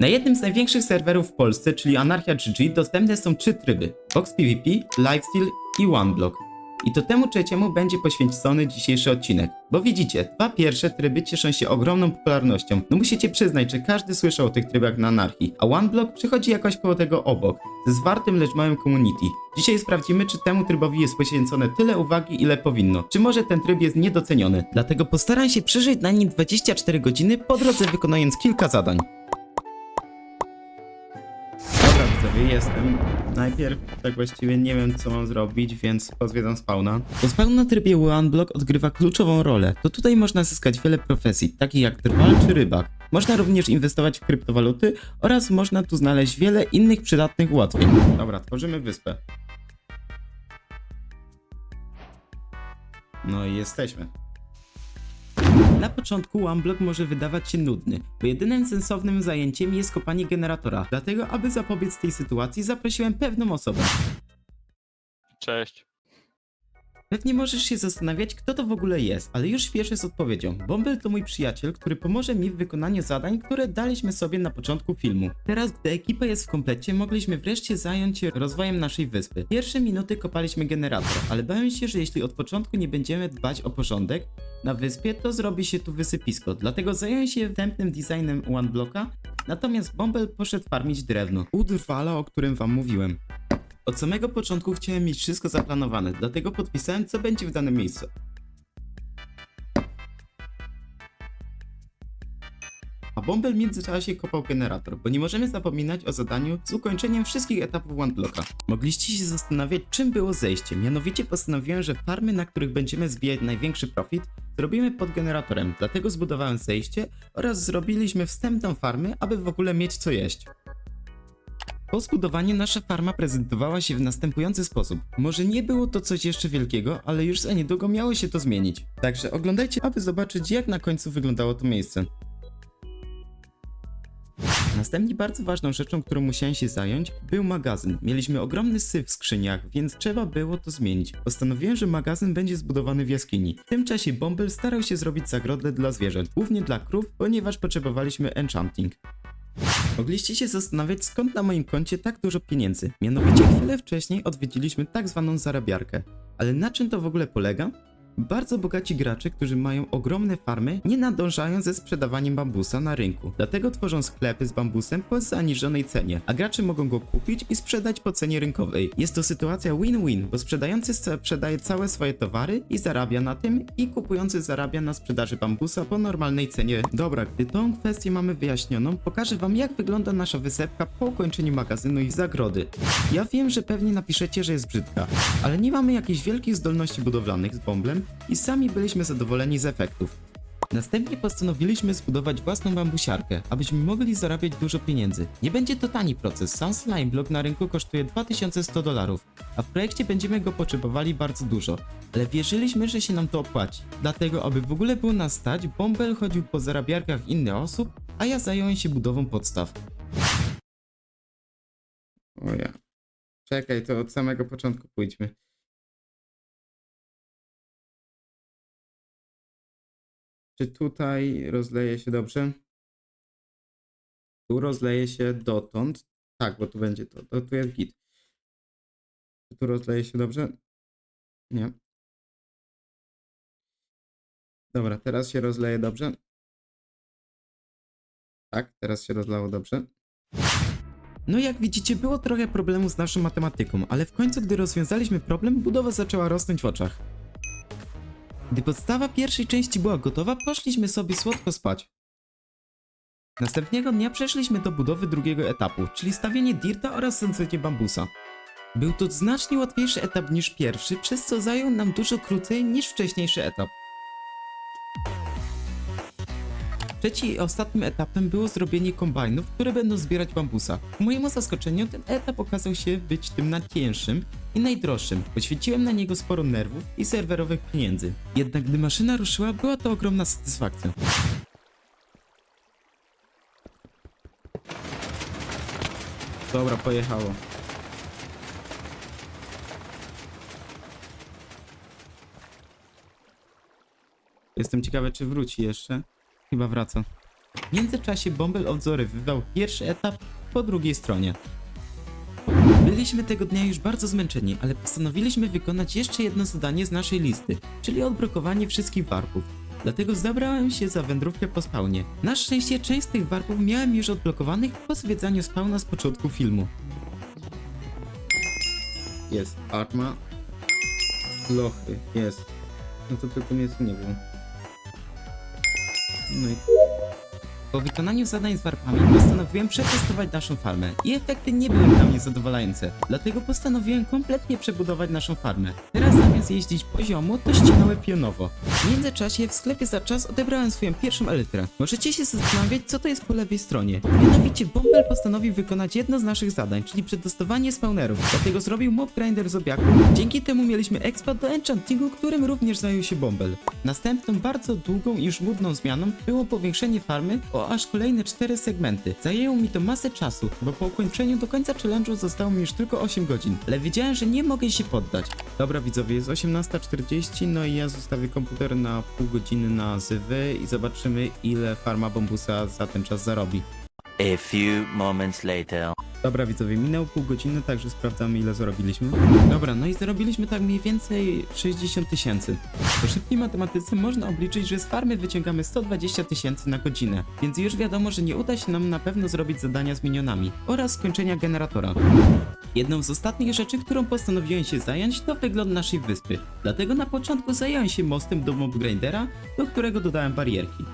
Na jednym z największych serwerów w Polsce, czyli Anarchia GG, dostępne są trzy tryby: Box PvP, Lifesteal i OneBlock. I to temu trzeciemu będzie poświęcony dzisiejszy odcinek. Bo widzicie, dwa pierwsze tryby cieszą się ogromną popularnością. No musicie przyznać, że każdy słyszał o tych trybach na Anarchii, a OneBlock przychodzi jakoś koło tego obok, ze zwartym lecz małym community. Dzisiaj sprawdzimy, czy temu trybowi jest poświęcone tyle uwagi, ile powinno. Czy może ten tryb jest niedoceniony. Dlatego postaram się przeżyć na nim 24 godziny, po drodze wykonując kilka zadań. Dobra, widzowie, jestem. Najpierw tak właściwie nie wiem, co mam zrobić, więc pozwiedzam spawna. Spawn na trybie OneBlock odgrywa kluczową rolę. To tutaj można zyskać wiele profesji, takich jak drwal czy rybak. Można również inwestować w kryptowaluty oraz można tu znaleźć wiele innych przydatnych ułatwień. Dobra, tworzymy wyspę. No i jesteśmy. Na początku OneBlock może wydawać się nudny, bo jedynym sensownym zajęciem jest kopanie generatora. Dlatego, aby zapobiec tej sytuacji, zaprosiłem pewną osobę. Cześć. Pewnie możesz się zastanawiać, kto to w ogóle jest, ale już śpieszę z odpowiedzią. Bumble to mój przyjaciel, który pomoże mi w wykonaniu zadań, które daliśmy sobie na początku filmu. Teraz, gdy ekipa jest w komplecie, mogliśmy wreszcie zająć się rozwojem naszej wyspy. Pierwsze minuty kopaliśmy generator, ale bałem się, że jeśli od początku nie będziemy dbać o porządek na wyspie, to zrobi się tu wysypisko. Dlatego zająłem się wstępnym designem OneBlocka, natomiast Bumble poszedł farmić drewno. U drwala, o którym wam mówiłem. Od samego początku chciałem mieć wszystko zaplanowane, dlatego podpisałem, co będzie w danym miejscu. A Bumble w międzyczasie kopał generator, bo nie możemy zapominać o zadaniu z ukończeniem wszystkich etapów OneBlocka. Mogliście się zastanawiać, czym było zejście. Mianowicie postanowiłem, że farmy, na których będziemy zbijać największy profit, zrobimy pod generatorem. Dlatego zbudowałem zejście oraz zrobiliśmy wstępną farmę, aby w ogóle mieć co jeść. Po zbudowaniu nasza farma prezentowała się w następujący sposób. Może nie było to coś jeszcze wielkiego, ale już za niedługo miało się to zmienić. Także oglądajcie, aby zobaczyć jak na końcu wyglądało to miejsce. Następnie bardzo ważną rzeczą, którą musiałem się zająć, był magazyn. Mieliśmy ogromny syf w skrzyniach, więc trzeba było to zmienić. Postanowiłem, że magazyn będzie zbudowany w jaskini. W tym czasie Bumble starał się zrobić zagrodę dla zwierząt, głównie dla krów, ponieważ potrzebowaliśmy enchanting. Mogliście się zastanawiać, skąd na moim koncie tak dużo pieniędzy. Mianowicie chwilę wcześniej odwiedziliśmy tak zwaną zarabiarkę. Ale na czym to w ogóle polega? Bardzo bogaci gracze, którzy mają ogromne farmy, nie nadążają ze sprzedawaniem bambusa na rynku. Dlatego tworzą sklepy z bambusem po zaniżonej cenie, a gracze mogą go kupić i sprzedać po cenie rynkowej. Jest to sytuacja win-win, bo sprzedający sprzedaje całe swoje towary i zarabia na tym, i kupujący zarabia na sprzedaży bambusa po normalnej cenie. Dobra, gdy tą kwestię mamy wyjaśnioną, pokażę wam jak wygląda nasza wysepka po ukończeniu magazynu i zagrody. Ja wiem, że pewnie napiszecie, że jest brzydka, ale nie mamy jakichś wielkich zdolności budowlanych z bąblem i sami byliśmy zadowoleni z efektów. Następnie postanowiliśmy zbudować własną bambusiarkę, abyśmy mogli zarabiać dużo pieniędzy. Nie będzie to tani proces, sam slime block na rynku kosztuje 2100 dolarów, a w projekcie będziemy go potrzebowali bardzo dużo, ale wierzyliśmy, że się nam to opłaci. Dlatego, aby w ogóle było nas stać, Bąbel chodził po zarabiarkach innych osób, a ja zająłem się budową podstaw. O ja. Czekaj, to od samego początku pójdźmy. Czy tutaj rozleje się dobrze? Tu rozleje się dotąd. Tak, bo tu będzie to. to tu jest git. Czy tu rozleje się dobrze? Nie. Dobra, teraz się rozleje dobrze. Tak, teraz się rozlało dobrze. No jak widzicie, było trochę problemu z naszą matematyką, ale w końcu, gdy rozwiązaliśmy problem, budowa zaczęła rosnąć w oczach. Gdy podstawa pierwszej części była gotowa, poszliśmy sobie słodko spać. Następnego dnia przeszliśmy do budowy drugiego etapu, czyli stawienie dirta oraz sadzenie bambusa. Był to znacznie łatwiejszy etap niż pierwszy, przez co zajął nam dużo krócej niż wcześniejszy etap. Trzeci i ostatnim etapem było zrobienie kombajnów, które będą zbierać bambusa. Ku mojemu zaskoczeniu ten etap okazał się być tym najcięższym i najdroższym. Poświęciłem na niego sporo nerwów i serwerowych pieniędzy. Jednak gdy maszyna ruszyła, była to ogromna satysfakcja. Dobra, pojechało. Jestem ciekawy, czy wróci jeszcze. Chyba wraca. W międzyczasie Bumble odwzorowywał pierwszy etap po drugiej stronie. Byliśmy tego dnia już bardzo zmęczeni, ale postanowiliśmy wykonać jeszcze jedno zadanie z naszej listy, czyli odblokowanie wszystkich warpów. Dlatego zabrałem się za wędrówkę po spawnie. Na szczęście część z tych warpów miałem już odblokowanych po zwiedzaniu spawna z początku filmu. Jest arma. Lochy, jest. No to tylko mnie nie było. No i... Po wykonaniu zadań z warpami postanowiłem przetestować naszą farmę i efekty nie były dla mnie zadowalające, dlatego postanowiłem kompletnie przebudować naszą farmę. Teraz zamiast jeździć poziomo, to ścinałem pionowo. W międzyczasie w sklepie za czas odebrałem swoją pierwszą elytrę. Możecie się zastanawiać, co to jest po lewej stronie. Mianowicie Bumble postanowił wykonać jedno z naszych zadań, czyli przetestowanie spawnerów, dlatego zrobił mob grinder z obiaku. Dzięki temu mieliśmy expa do enchantingu, którym również zajął się Bumble. Następną bardzo długą i żmudną zmianą było powiększenie farmy aż kolejne 4 segmenty. Zajęło mi to masę czasu, bo po ukończeniu do końca challenge'u zostało mi już tylko 8 godzin, ale wiedziałem, że nie mogę się poddać. Dobra widzowie, jest 18.40, no i ja zostawię komputer na pół godziny na zywy i zobaczymy ile farma bambusa za ten czas zarobi. A few moments later. Dobra widzowie, minęło pół godziny, także sprawdzamy ile zarobiliśmy. Dobra, no i zarobiliśmy tak mniej więcej 60 tysięcy. Po szybkiej matematyce można obliczyć, że z farmy wyciągamy 120 tysięcy na godzinę, więc już wiadomo, że nie uda się nam na pewno zrobić zadania z minionami oraz skończenia generatora. Jedną z ostatnich rzeczy, którą postanowiłem się zająć, to wygląd naszej wyspy. Dlatego na początku zająłem się mostem do mob grindera, do którego dodałem barierki.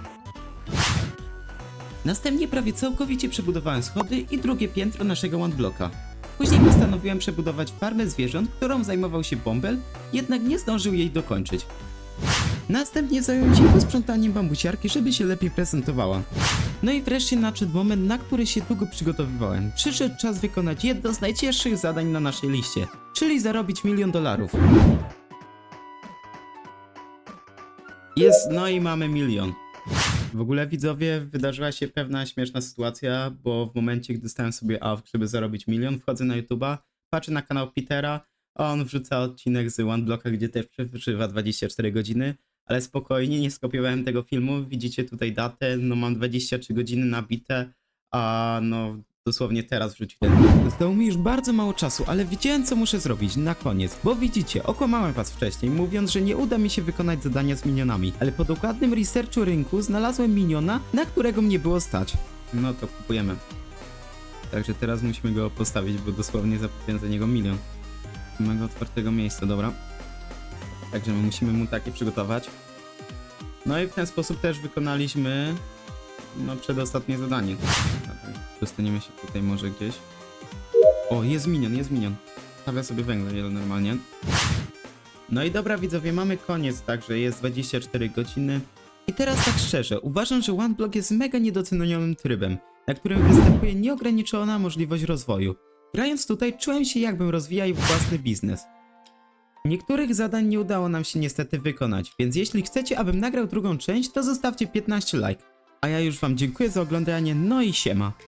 Następnie prawie całkowicie przebudowałem schody i drugie piętro naszego one blocka. Później postanowiłem przebudować farmę zwierząt, którą zajmował się Bąbel, jednak nie zdążył jej dokończyć. Następnie zająłem się posprzątaniem bambusiarki, żeby się lepiej prezentowała. No i wreszcie nadszedł moment, na który się długo przygotowywałem. Przyszedł czas wykonać jedno z najcięższych zadań na naszej liście, czyli zarobić milion dolarów. Jest, no i mamy milion. W ogóle widzowie, wydarzyła się pewna śmieszna sytuacja, bo w momencie, gdy stałem sobie AWK, żeby zarobić milion, wchodzę na YouTube'a, patrzę na kanał Petera, a on wrzuca odcinek z OneBlocka, gdzie też przeżywa 24 godziny, ale spokojnie, nie skopiowałem tego filmu, widzicie tutaj datę, no mam 23 godziny nabite, a no dosłownie teraz wrzucił ten film. Zostało mi już bardzo mało czasu, ale wiedziałem co muszę zrobić na koniec, bo widzicie, okłamałem was wcześniej, mówiąc, że nie uda mi się wykonać zadania z minionami, ale po dokładnym researchu rynku znalazłem miniona, na którego mnie było stać. No to kupujemy. Także teraz musimy go postawić, bo dosłownie zapłaciłem za niego milion. Mego otwartego miejsca, dobra. Także my musimy mu takie przygotować. No i w ten sposób też wykonaliśmy no przedostatnie zadanie. Dostaniemy się tutaj może gdzieś. O, jest minion, jest minion. Stawia sobie węgle wiele normalnie. No i dobra widzowie, mamy koniec, także jest 24 godziny. I teraz tak szczerze, uważam, że OneBlock jest mega niedocenionym trybem, na którym występuje nieograniczona możliwość rozwoju. Grając tutaj czułem się jakbym rozwijał własny biznes. Niektórych zadań nie udało nam się niestety wykonać, więc jeśli chcecie, abym nagrał drugą część, to zostawcie 15 like. A ja już wam dziękuję za oglądanie, no i siema.